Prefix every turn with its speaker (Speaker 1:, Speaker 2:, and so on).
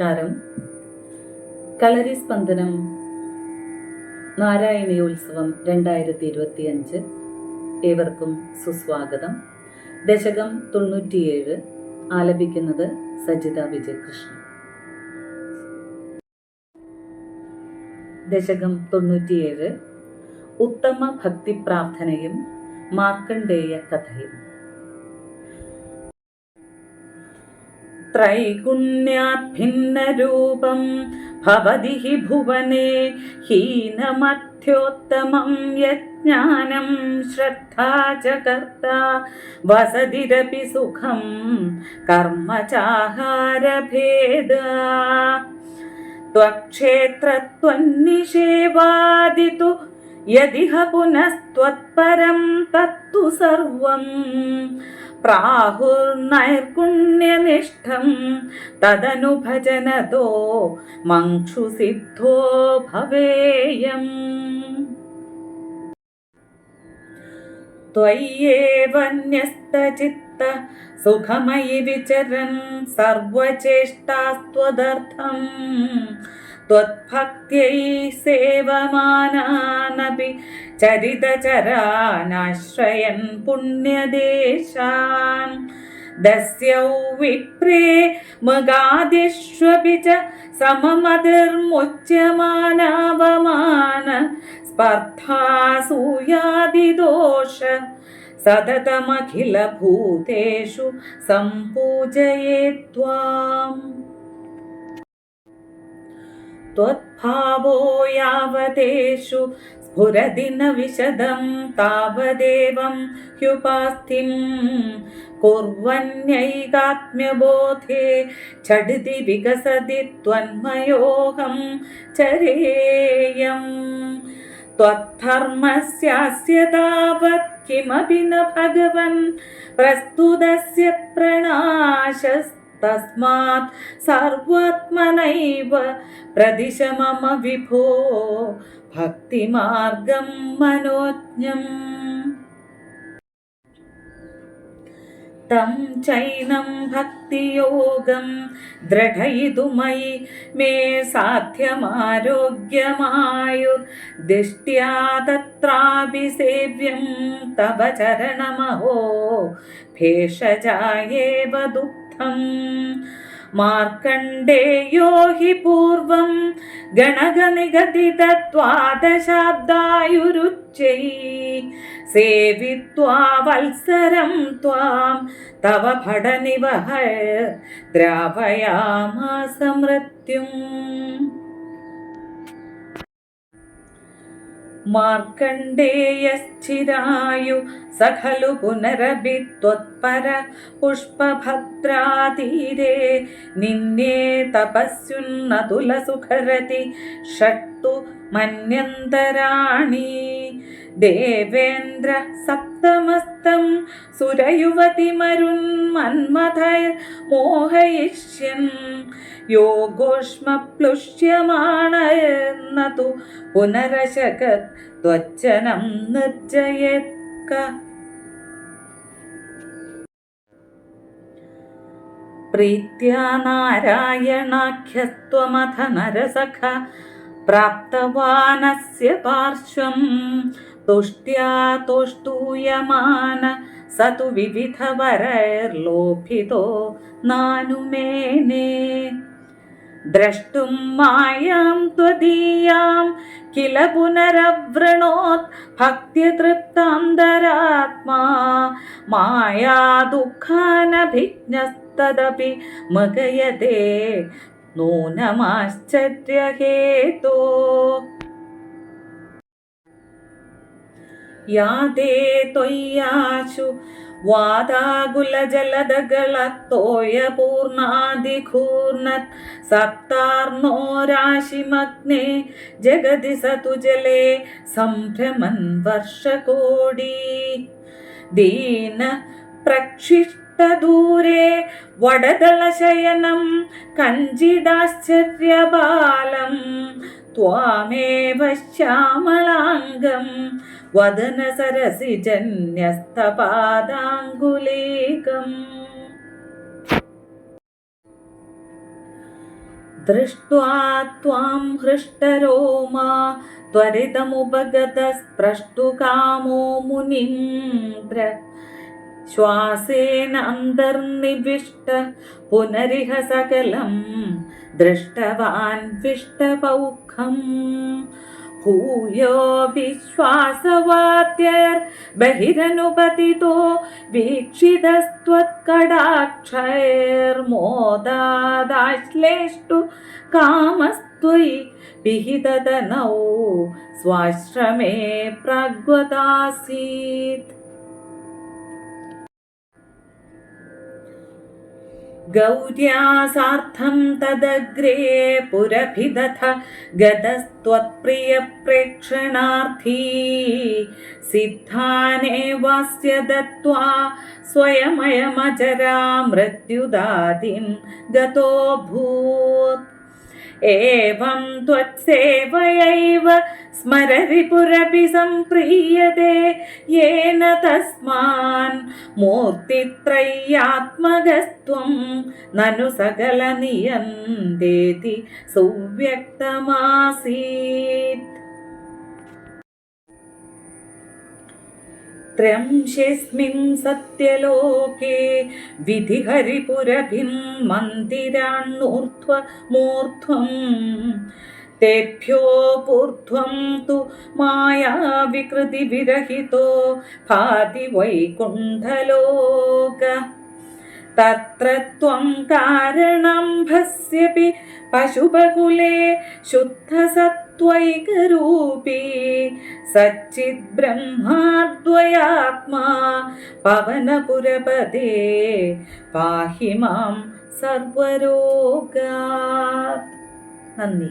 Speaker 1: നമസ്കാരം. കളരി സ്പന്ദനം. നാരായണീയോത്സവം രണ്ടായിരത്തി ഇരുപത്തി അഞ്ച് ഏവർക്കും സുസ്വാഗതം. ദശകം തൊണ്ണൂറ്റിയേഴ് ആലപിക്കുന്നത് സജിത വിജയകൃഷ്ണൻ. ദശകം തൊണ്ണൂറ്റിയേഴ് ഉത്തമ ഭക്തി പ്രാർത്ഥനയും മാർക്കണ്ഡേയ കഥയും. त्रैगुण्याद्भिन्नरूपं भवति हि भुवने हीनमध्योत्तमं यज्ञानं श्रद्धा च कर्ता वसतिरपि सुखं कर्म चाहारभेदा त्वक्षेत्रत्वन्निषेवादितु യതിഹ പുനസ്ത്വത്പരം തത്തു സർവം. പ്രാഹുർനൈർഗുണ്യനിഷ്ഠം തദനു ഭജനതോ മക്ഷു സിദ്ധോ ഭവേയം ത്വയ്യേവന്യസ്തചിത്ത സുഖമയി വിചരൻ സർവചേഷ്ടാസ്ത്വദർത്ഥം. त्वत्भक्त्यै सेवमानानपि चरितचरानाश्रयन् पुण्यदेशान् दस्यौ विप्रे मगादिष्वपि च सममतिर्मुच्यमानावमान स्पर्धासूयादिदोष सततमखिलभूतेषु सम्पूजये त्वाम् त्वद्भावो यावदेषु स्फुरदि न विशदं तावदेवं ह्युपास्तिं कुर्वन्यैकात्म्यबोधे झटिति विकसति त्वन्मयोऽहं चरेयम् त्वद्धर्मस्यास्य तावत् किमपि न भगवन् प्रस्तुतस्य प्रणाशस्तस्मात् सर्वात्मनैव प्रदिश मम विभो भक्तिमार्गं मनोज्ञम्। तं चैनं भक्तियोगं दृढयितुमयि मे साध्यमारोग्यमायुर्दिष्ट्या तत्रापि सेव्यं तव चरणमहो। भेषजायेव दुःखम् സർവം മാർക്കണ്ഡേയോ ഹി പൂർവം ഗണഗനിഗതിതത്വാദശാബ്ദായുരുച്ചൈ സേവിത്വാ വത്സരം ത്വാം തവ ഭടനിവഹ ദ്രാവയാമാസമൃത്യും. मार्कण्डेयश्चिरायु स खलु पुनरपि त्वत्पर पुष्पभद्रातीरे निन्ये तपस्युन्नतुलसुखरति षट्तु മന്യന്തരാണി. ദേവേന്ദ്ര സപ്തമസ്തം സുരയുവതിമരുന്മന്മഥൈർ മോഹയിഷ്യൻ. യോഗോഷ്മപ്ലുഷ്യമാണെന്നതു പുനരശകത് ത്വച്ചനം നിർജയക്ക. പ്രീത്യാ നാരായണാഖ്യസ്ത്വമഥ നരസഖ प्राप्तवानस्य पार्श्वं तुष्ट्या तोष्टूयमान स तु विविधवरैर्लोभितो नानुमेने द्रष्टुं मायां त्वदीयां किल पुनरवृणोत् भक्त्यतृप्तान्तरात्मा माया दुःखानभिज्ञस्तदपि मगयते നൂനമാശ്ചര്യഹേതോ. യാതേ ത്വയ്യാശു വാതാകുലജലദകളത്തോയപൂർണാദിഘൂർണത് സപ്താർണോ രാശിമഗ്നേ ജഗതി സതുജലേ സംഭ്രമൻ വർഷകോടി. ദീന പ്രക്ഷിഷ്ട प्रक्षिष्टदूरे वडदलशयनं कञ्चिदाश्चर्यबालं त्वामेव श्यामलाङ्गं वदनसरसिजन्यस्तपादाङ्गुलीकम्। दृष्ट्वा त्वां हृष्टरोमा त्वरितमुपगतस्प्रष्टुकामो मुनीन्द्र ശ്വാസേന അന്തർനിവിഷ്ട പുനരിഹ സകലം ദൃഷ്ടവാൻ വിഷ്ടപൗഖം. ഭൂയോ വിശ്വാസവാദ്യർ ബഹിരനുപതിതോ വീക്ഷിതസ്ത്വത്കടാക്ഷൈർമോദാദാശ്ലേഷ്ടു കാമസ്ത്വയി പിഹിതതനൗ സ്വാശ്രമേ പ്രഗ്വദാസീത്. गौर्या सार्थं तदग्रे पुरभिदथ गतस्त्वत्प्रियप्रेक्षणार्थी सिद्धानेवास्य दत्त्वा स्वयमयमजरा मृत्युदादिं गतोऽभूत् एवं त्वत्सेवयैव स्मररिपुरपि सम्प्रीयते येन तस्मान् मूर्तित्रय्यात्मगस्त्वं ननु सकलनियन्तेति सुव्यक्तमासीत् त्र्यंशेऽस्मिन् सत्यलोके विधिहरिपुरभिं मन्दिराण्णूर्ध्वमूर्ध्वम् तेभ्योऽपूर्ध्वं तु मायाविकृतिविरहितो भाति वैकुण्ठलोक तत्र त्वं कारणम्भस्यपि पशुपकुले शुद्धसत्त्वैकरूपी सच्चिद्ब्रह्माद्वयात्मा पवनपुरपदे पाहि मां सर्वरोगात् नन्दि